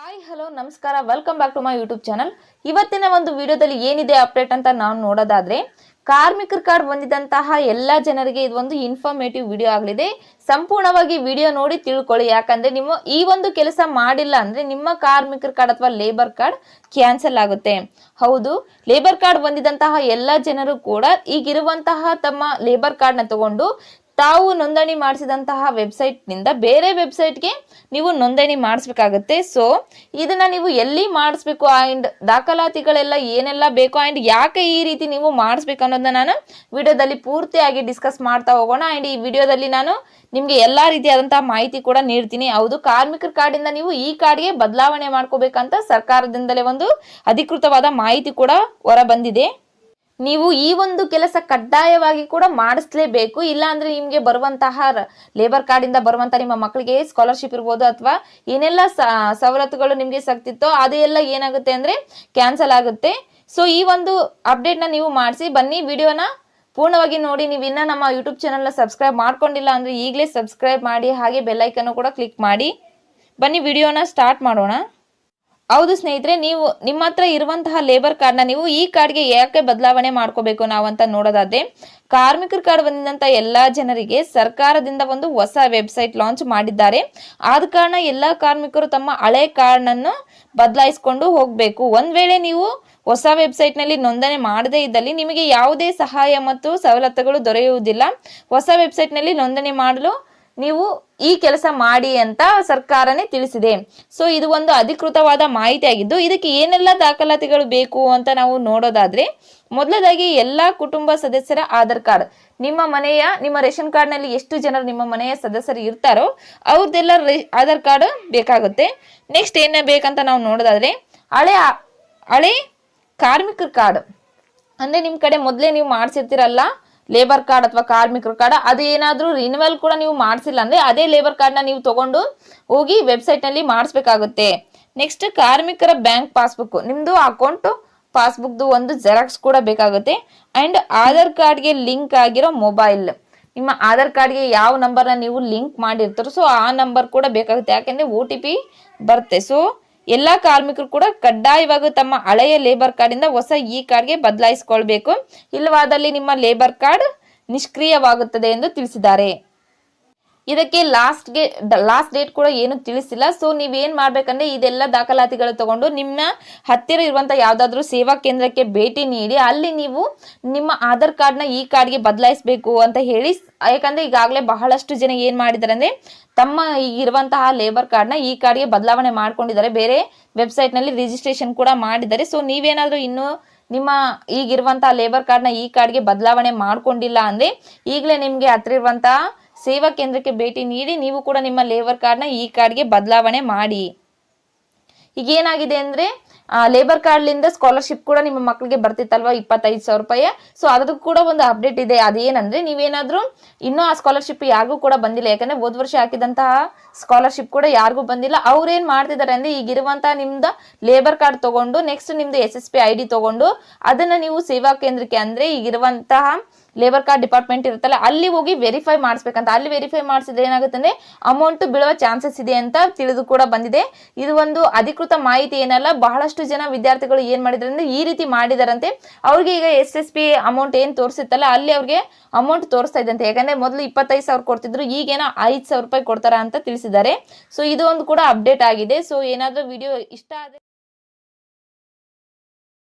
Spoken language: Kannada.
ಹಾಯ್ ಹಲೋ ನಮಸ್ಕಾರ. Welcome back to my YouTube channel ಇವತ್ತಿನ ಒಂದು ವಿಡಿಯೋದಲ್ಲಿ ಏನಿದೆ ಅಪ್ಡೇಟ್ ಅಂತ ನಾವು ನೋಡೋದಾದ್ರೆ, ಕಾರ್ಮಿಕರ ಕಾರ್ಡ್ ಬಂದಿದ್ದಂತಹ ಎಲ್ಲ ಜನರಿಗೆ ಇದೊಂದು ಇನ್ಫಾರ್ಮೇಟಿವ್ ವಿಡಿಯೋ ಆಗಲಿದೆ. ಸಂಪೂರ್ಣವಾಗಿ ವಿಡಿಯೋ ನೋಡಿ ತಿಳ್ಕೊಳ್ಳಿ. ಯಾಕಂದ್ರೆ ನಿಮ್ಮ ಈ ಒಂದು ಕೆಲಸ ಮಾಡಿಲ್ಲ ಅಂದ್ರೆ ನಿಮ್ಮ ಕಾರ್ಮಿಕರ ಕಾರ್ಡ್ ಅಥವಾ ಲೇಬರ್ ಕಾರ್ಡ್ ಕ್ಯಾನ್ಸಲ್ ಆಗುತ್ತೆ. ಹೌದು ಲೇಬರ್ ಕಾರ್ಡ್ ಬಂದಿದ್ದಂತಹ ಎಲ್ಲ ಜನರು ಕೂಡ ಈಗಿರುವಂತಹ ತಮ್ಮ ಲೇಬರ್ ಕಾರ್ಡ್ನ ತಗೊಂಡು ತಾವು ನೋಂದಣಿ ಮಾಡಿಸಿದಂತಹ ವೆಬ್ಸೈಟ್ನಿಂದ ಬೇರೆ ವೆಬ್ಸೈಟ್ಗೆ ನೀವು ನೋಂದಣಿ ಮಾಡಿಸ್ಬೇಕಾಗತ್ತೆ. ಸೊ ಇದನ್ನ ನೀವು ಎಲ್ಲಿ ಮಾಡಿಸ್ಬೇಕು? ಆ್ಯಂಡ್ ದಾಖಲಾತಿಗಳೆಲ್ಲ ಏನೆಲ್ಲ ಬೇಕು? ಆ್ಯಂಡ್ ಯಾಕೆ ಈ ರೀತಿ ನೀವು ಮಾಡಿಸ್ಬೇಕು ಅನ್ನೋದನ್ನ ನಾನು ವಿಡಿಯೋದಲ್ಲಿ ಪೂರ್ತಿಯಾಗಿ ಡಿಸ್ಕಸ್ ಮಾಡ್ತಾ ಹೋಗೋಣ. ಆ್ಯಂಡ್ ಈ ವಿಡಿಯೋದಲ್ಲಿ ನಾನು ನಿಮಗೆ ಎಲ್ಲ ರೀತಿಯಾದಂತಹ ಮಾಹಿತಿ ಕೂಡ ನೀಡ್ತೀನಿ. ಹೌದು, ಕಾರ್ಮಿಕರ ಕಾರ್ಡಿಂದ ನೀವು ಈ ಕಾರ್ಡ್ಗೆ ಬದಲಾವಣೆ ಮಾಡ್ಕೋಬೇಕಂತ ಸರ್ಕಾರದಿಂದಲೇ ಒಂದು ಅಧಿಕೃತವಾದ ಮಾಹಿತಿ ಕೂಡ ಹೊರ ಬಂದಿದೆ. ನೀವು ಈ ಒಂದು ಕೆಲಸ ಕಡ್ಡಾಯವಾಗಿ ಕೂಡ ಮಾಡಿಸ್ಲೇಬೇಕು. ಇಲ್ಲ ಅಂದ್ರೆ ನಿಮಗೆ ಬರುವಂತಹ ಲೇಬರ್ ಕಾರ್ಡಿಂದ ಬರುವಂತ ನಿಮ್ಮ ಮಕ್ಕಳಿಗೆ ಸ್ಕಾಲರ್ಶಿಪ್ ಇರ್ಬೋದು ಅಥವಾ ಏನೆಲ್ಲ ಸವಲತ್ತುಗಳು ನಿಮಗೆ ಸಕ್ತಿತ್ತೋ ಅದೆಲ್ಲ ಏನಾಗುತ್ತೆ ಅಂದ್ರೆ ಕ್ಯಾನ್ಸಲ್ ಆಗುತ್ತೆ. ಸೊ ಈ ಒಂದು ಅಪ್ಡೇಟ್ನ ನೀವು ಮಾಡಿಸಿ, ಬನ್ನಿ ವಿಡಿಯೋನ ಪೂರ್ಣವಾಗಿ ನೋಡಿ. ನೀವು ಇನ್ನ ನಮ್ಮ ಯೂಟ್ಯೂಬ್ ಚಾನಲ್ನ ಸಬ್ಸ್ಕ್ರೈಬ್ ಮಾಡ್ಕೊಂಡಿಲ್ಲ ಅಂದ್ರೆ ಈಗಲೇ ಸಬ್ಸ್ಕ್ರೈಬ್ ಮಾಡಿ, ಹಾಗೆ ಬೆಲ್ಲೈಕನ್ನು ಕೂಡ ಕ್ಲಿಕ್ ಮಾಡಿ. ಬನ್ನಿ ವಿಡಿಯೋನ ಸ್ಟಾರ್ಟ್ ಮಾಡೋಣ. ಹೌದು ಸ್ನೇಹಿತರೆ, ನೀವು ನಿಮ್ಮ ಹತ್ರ ಇರುವಂತಹ ಲೇಬರ್ ಕಾರ್ಡ್ನ ನೀವು ಈ ಕಾರ್ಡ್ಗೆ ಯಾಕೆ ಬದಲಾವಣೆ ಮಾಡ್ಕೋಬೇಕು ನಾವಂತ ನೋಡೋದಾದ್ರೆ, ಕಾರ್ಮಿಕರ ಕಾರ್ಡ್ ಬಂದಂತ ಎಲ್ಲಾ ಜನರಿಗೆ ಸರ್ಕಾರದಿಂದ ಒಂದು ಹೊಸ ವೆಬ್ಸೈಟ್ ಲಾಂಚ್ ಮಾಡಿದ್ದಾರೆ. ಆದ ಕಾರಣ ಎಲ್ಲಾ ಕಾರ್ಮಿಕರು ತಮ್ಮ ಹಳೆ ಕಾರ್ಡ್ನನ್ನು ಬದಲಾಯಿಸಿಕೊಂಡು ಹೋಗಬೇಕು. ಒಂದ್ ವೇಳೆ ನೀವು ಹೊಸ ವೆಬ್ಸೈಟ್ನಲ್ಲಿ ನೋಂದಣಿ ಮಾಡದೇ ಇದ್ದಲ್ಲಿ ನಿಮಗೆ ಯಾವುದೇ ಸಹಾಯ ಮತ್ತು ಸವಲತ್ತುಗಳು ದೊರೆಯುವುದಿಲ್ಲ. ಹೊಸ ವೆಬ್ಸೈಟ್ನಲ್ಲಿ ನೋಂದಣಿ ಮಾಡಲು ನೀವು ಈ ಕೆಲಸ ಮಾಡಿ ಅಂತ ಸರ್ಕಾರನೇ ತಿಳಿಸಿದೆ. ಸೊ ಇದು ಒಂದು ಅಧಿಕೃತವಾದ ಮಾಹಿತಿ ಆಗಿದ್ದು, ಇದಕ್ಕೆ ಏನೆಲ್ಲ ದಾಖಲಾತಿಗಳು ಬೇಕು ಅಂತ ನಾವು ನೋಡೋದಾದ್ರೆ, ಮೊದಲದಾಗಿ ಎಲ್ಲ ಕುಟುಂಬ ಸದಸ್ಯರ ಆಧಾರ್ ಕಾರ್ಡ್. ನಿಮ್ಮ ಮನೆಯ, ನಿಮ್ಮ ರೇಷನ್ ಕಾರ್ಡ್ನಲ್ಲಿ ಎಷ್ಟು ಜನರು ನಿಮ್ಮ ಮನೆಯ ಸದಸ್ಯರು ಇರ್ತಾರೋ, ಅವ್ರದ್ದೆಲ್ಲ ಆಧಾರ್ ಕಾರ್ಡ್ ಬೇಕಾಗುತ್ತೆ. ನೆಕ್ಸ್ಟ್ ಏನೇ ಬೇಕಂತ ನಾವು ನೋಡೋದಾದ್ರೆ, ಹಳೆ ಹಳೆ ಕಾರ್ಮಿಕರ ಕಾರ್ಡ್. ಅಂದ್ರೆ ನಿಮ್ ಕಡೆ ಮೊದಲೇ ನೀವು ಮಾಡಿಸಿರ್ತೀರಲ್ಲ ಲೇಬರ್ ಕಾರ್ಡ್ ಅಥವಾ ಕಾರ್ಮಿಕರ ಕಾರ್ಡ್ ಅದು ಏನಾದರೂ ರಿನಿವಲ್ ಕೂಡ ನೀವು ಮಾಡಿಸಿಲ್ಲ ಅಂದ್ರೆ ಅದೇ ಲೇಬರ್ ಕಾರ್ಡ್ನ ನೀವು ತಗೊಂಡು ಹೋಗಿ ವೆಬ್ಸೈಟ್ನಲ್ಲಿ ಮಾಡಿಸ್ಬೇಕಾಗುತ್ತೆ. ನೆಕ್ಸ್ಟ್ ಕಾರ್ಮಿಕರ ಬ್ಯಾಂಕ್ ಪಾಸ್ಬುಕ್ ನಿಮ್ಮದು ಅಕೌಂಟ್ ಪಾಸ್ಬುಕ್ದು ಒಂದು ಜೆರಾಕ್ಸ್ ಕೂಡ ಬೇಕಾಗುತ್ತೆ. ಅಂಡ್ ಆಧಾರ್ ಕಾರ್ಡ್ಗೆ ಲಿಂಕ್ ಆಗಿರೋ ಮೊಬೈಲ್ ನಿಮ್ಮ ಆಧಾರ್ ಕಾರ್ಡ್ಗೆ ಯಾವ ನಂಬರ್ನ ನೀವು ಲಿಂಕ್ ಮಾಡಿರ್ತಾರೋ ಸೊ ಆ ನಂಬರ್ ಕೂಡ ಬೇಕಾಗುತ್ತೆ. ಯಾಕೆಂದರೆ ಒ ಬರುತ್ತೆ. ಸೊ ಎಲ್ಲಾ ಕಾರ್ಮಿಕರು ಕೂಡ ಕಡ್ಡಾಯವಾಗಿ ತಮ್ಮ ಹಳೆಯ ಲೇಬರ್ ಕಾರ್ಡಿಂದ ಹೊಸ ಇ ಕಾರ್ಡ್ಗೆ ಬದಲಾಯಿಸಿಕೊಳ್ಬೇಕು. ಇಲ್ಲವಾದಲ್ಲಿ ನಿಮ್ಮ ಲೇಬರ್ ಕಾರ್ಡ್ ನಿಷ್ಕ್ರಿಯವಾಗುತ್ತದೆ ಎಂದು ತಿಳಿಸಿದ್ದಾರೆ. ಇದಕ್ಕೆ ಲಾಸ್ಟ್ಗೆ ಲಾಸ್ಟ್ ಡೇಟ್ ಕೂಡ ಏನು ತಿಳಿಸಿಲ್ಲ. ಸೊ ನೀವೇನು ಮಾಡಬೇಕಂದ್ರೆ ಇದೆಲ್ಲ ದಾಖಲಾತಿಗಳು ತಗೊಂಡು ನಿಮ್ಮ ಹತ್ತಿರ ಇರುವಂಥ ಯಾವುದಾದ್ರೂ ಸೇವಾ ಕೇಂದ್ರಕ್ಕೆ ಭೇಟಿ ನೀಡಿ, ಅಲ್ಲಿ ನೀವು ನಿಮ್ಮ ಆಧಾರ್ ಕಾರ್ಡ್ನ ಈ ಕಾರ್ಡ್ಗೆ ಬದಲಾಯಿಸಬೇಕು ಅಂತ ಹೇಳಿ, ಯಾಕಂದ್ರೆ ಈಗಾಗಲೇ ಬಹಳಷ್ಟು ಜನ ಏನು ಮಾಡಿದ್ದಾರೆ ಅಂದ್ರೆ ತಮ್ಮ ಈಗಿರುವಂತಹ ಲೇಬರ್ ಕಾರ್ಡ್ನ ಈ ಕಾರ್ಡ್ಗೆ ಬದಲಾವಣೆ ಮಾಡ್ಕೊಂಡಿದ್ದಾರೆ. ಬೇರೆ ವೆಬ್ಸೈಟ್ನಲ್ಲಿ ರಿಜಿಸ್ಟ್ರೇಷನ್ ಕೂಡ ಮಾಡಿದ್ದಾರೆ. ಸೊ ನೀವೇನಾದರೂ ಇನ್ನೂ ನಿಮ್ಮ ಈಗಿರುವಂತಹ ಲೇಬರ್ ಕಾರ್ಡ್ನ ಈ ಕಾರ್ಡ್ಗೆ ಬದಲಾವಣೆ ಮಾಡ್ಕೊಂಡಿಲ್ಲ ಅಂದ್ರೆ ಈಗಲೇ ನಿಮಗೆ ಹತ್ತಿರ ಇರುವಂತಹ ಸೇವಾ ಕೇಂದ್ರಕ್ಕೆ ಭೇಟಿ ನೀಡಿ ನೀವು ಕೂಡ ನಿಮ್ಮ ಲೇಬರ್ ಕಾರ್ಡ್ನ ಈ ಕಾರ್ಡ್ಗೆ ಬದಲಾವಣೆ ಮಾಡಿ. ಈಗ ಏನಾಗಿದೆ ಅಂದ್ರೆ ಲೇಬರ್ ಕಾರ್ಡ್ಲಿಂದ ಸ್ಕಾಲರ್ಶಿಪ್ ಕೂಡ ನಿಮ್ಮ ಮಕ್ಕಳಿಗೆ ಬರ್ತಿತ್ತಲ್ವಾ? ಇಪ್ಪತ್ತೈದು ಸಾವಿರ ರೂಪಾಯಿ. ಸೊ ಅದಕ್ಕೂ ಕೂಡ ಒಂದು ಅಪ್ಡೇಟ್ ಇದೆ. ಅದೇನಂದ್ರೆ, ನೀವೇನಾದರೂ ಇನ್ನೂ ಆ ಸ್ಕಾಲರ್ಶಿಪ್ ಯಾರಿಗೂ ಕೂಡ ಬಂದಿಲ್ಲ. ಯಾಕಂದ್ರೆ, ಹೋದ್ ವರ್ಷ ಹಾಕಿದಂತಹ ಸ್ಕಾಲರ್ಶಿಪ್ ಕೂಡ ಯಾರಿಗೂ ಬಂದಿಲ್ಲ. ಅವ್ರೇನ್ ಮಾಡ್ತಿದ್ದಾರೆ ಅಂದ್ರೆ ಈಗಿರುವಂತಹ ನಿಮ್ದು ಲೇಬರ್ ಕಾರ್ಡ್ ತಗೊಂಡು ನೆಕ್ಸ್ಟ್ ನಿಮ್ದು S S P I D ತಗೊಂಡು, ಅದನ್ನ ನೀವು ಸೇವಾ ಕೇಂದ್ರಕ್ಕೆ ಅಂದ್ರೆ, ಈಗಿರುವಂತಹ ಲೇಬರ್ ಕಾರ್ಡ್ ಡಿಪಾರ್ಟ್ಮೆಂಟ್ ಇರುತ್ತಲ್ಲ, ಅಲ್ಲಿ ಹೋಗಿ ವೆರಿಫೈ ಮಾಡಿಸ್ಬೇಕಂತ. ಅಲ್ಲಿ ವೆರಿಫೈ ಮಾಡಿಸಿದ್ರೆ ಏನಾಗುತ್ತೆ ಅಂದ್ರೆ ಅಮೌಂಟ್ ಬೀಳುವ ಚಾನ್ಸಸ್ ಇದೆ ಅಂತ ತಿಳಿದು ಕೂಡ ಬಂದಿದೆ. ಇದು ಒಂದು ಅಧಿಕೃತ ಮಾಹಿತಿ ಏನಲ್ಲ, ಬಹಳಷ್ಟು ಜನ ವಿದ್ಯಾರ್ಥಿಗಳು ಏನ್ ಮಾಡಿದ್ರೆ ಅಂದ್ರೆ, ಈ ರೀತಿ ಮಾಡಿದಾರಂತೆ. ಅವ್ರಿಗೆ ಈಗ ಎಸ್ ಎಸ್ ಪಿ ಅಮೌಂಟ್ ಏನ್ ತೋರಿಸುತ್ತಲ್ಲ, ಅಲ್ಲಿ ಅವ್ರಿಗೆ ಅಮೌಂಟ್ ತೋರಿಸ್ತಾ ಇದ್ದಂತೆ. ಯಾಕಂದ್ರೆ ಮೊದಲು ಇಪ್ಪತ್ತೈದು ಸಾವಿರ ಕೊಡ್ತಿದ್ರು, ಈಗೇನೋ ಐದು ಸಾವಿರ ರೂಪಾಯಿ ಕೊಡ್ತಾರ ಅಂತ ತಿಳಿಸಿದ್ದಾರೆ. ಸೊ ಇದು ಒಂದು ಕೂಡ ಅಪ್ಡೇಟ್ ಆಗಿದೆ. ಸೊ ಏನಾದರೂ ವಿಡಿಯೋ ಇಷ್ಟ ಆದ್ರೆ